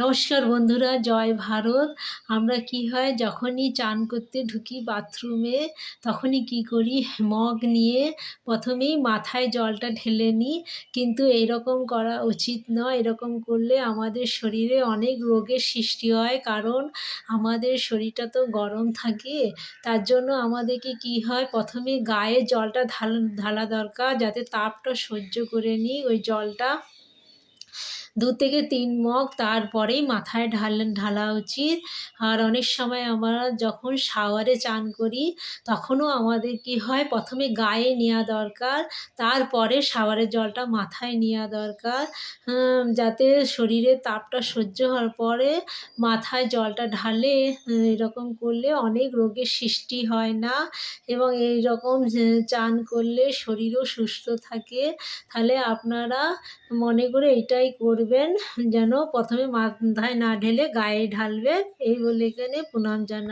নমস্কার বন্ধুরা, জয় ভারত। আমরা কি হয়, যখনই চান করতে ঢুকি বাথরুমে তখনই কি করি, মগ নিয়ে প্রথমেই মাথায় জলটা ঢেলে নিই। কিন্তু এরকম করা উচিত নয়। এরকম করলে আমাদের শরীরে অনেক রোগের সৃষ্টি হয়। কারণ আমাদের শরীরটা তো গরম থাকে। তার জন্য আমাদেরকে কি হয়, প্রথমে গায়ে জলটা ঢাল দরকার। যাতে তাপটা সহ্য করে নিই। ওই জলটা দু থেকে তিন মগ তারপরেই মাথায় ঢাল, ঢালা উচিত। আর অনেক সময় আমরা যখন শাওয়ারে চান করি, তখনও আমাদের কি হয়, প্রথমে গায়ে নেওয়া দরকার, তারপরে শাওয়ারের জলটা মাথায় নেওয়া দরকার। যাতে শরীরের তাপটা সহ্য হওয়ার পরে মাথায় জলটা ঢালে এরকম করলে অনেক রোগের সৃষ্টি হয় না। এবং এই রকম চান করলে শরীরও সুস্থ থাকে। তাহলে আপনারা মনে করে এটাই করবেন। যেন প্রথমে মাথায় না ঢেলে গায়ে ঢালবেন। এই বলে এখানে প্রণাম জানাই